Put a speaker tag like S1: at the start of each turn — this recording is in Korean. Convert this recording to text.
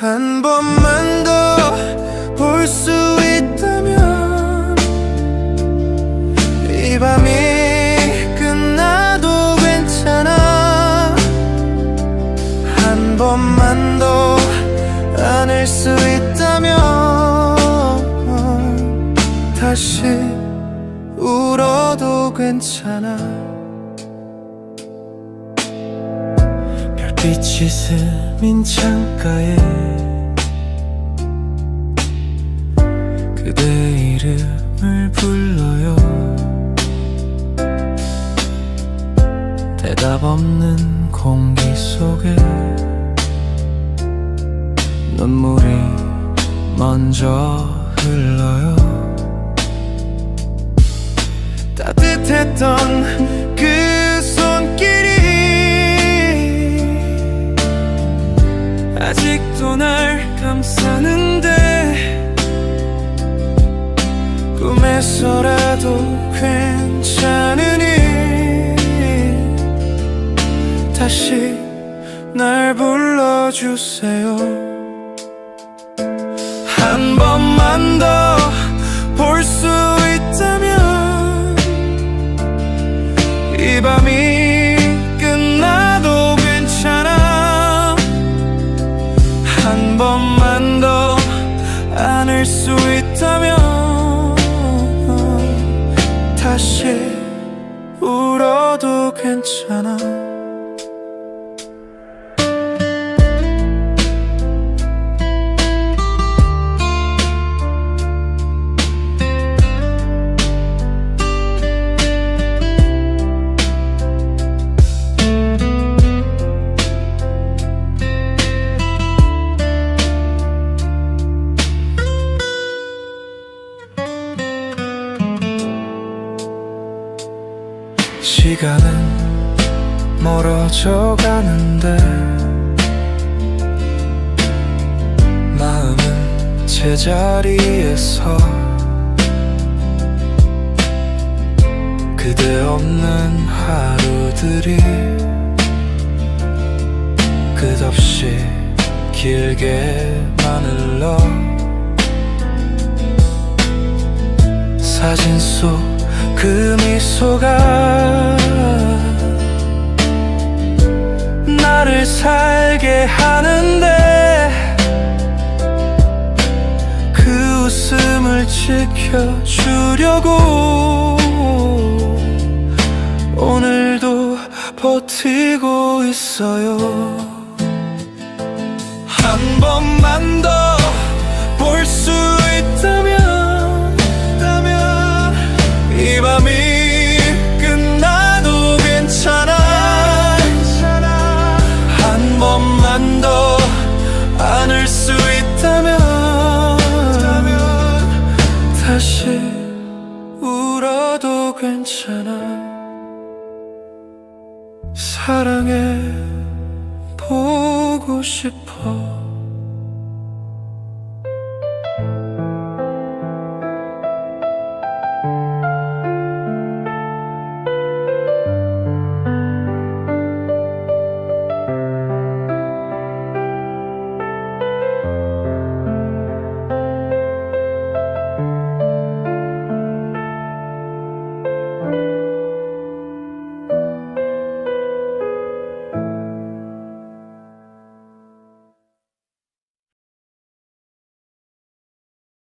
S1: 한 번만 더 볼 수 있다면 이 밤이 끝나도 괜찮아. 한 번만 더 안을 수 있다면 다시 울어도 괜찮아. 빛이 스민 창가에 그대 이름을 불러요. 대답 없는 공기 속에 눈물이 먼저 흘러요. 따뜻했던 아직도 날 감싸는데 꿈에서라도 괜찮으니 다시 날 불러주세요. 한 번만 더 볼 수 있다면 이 밤이 한 번만 더 안을 수 있다면 다시 울어도 괜찮아 시간은 멀어져 가는데 마음은 제자리에서 그대 없는 하루들이 끝없이 길게만 흘러 사진 속 그 미소가 나를 살게 하는데 그 웃음을 지켜주려고 오늘도 버티고 있어요. 한 번만 사랑해 보고 싶어.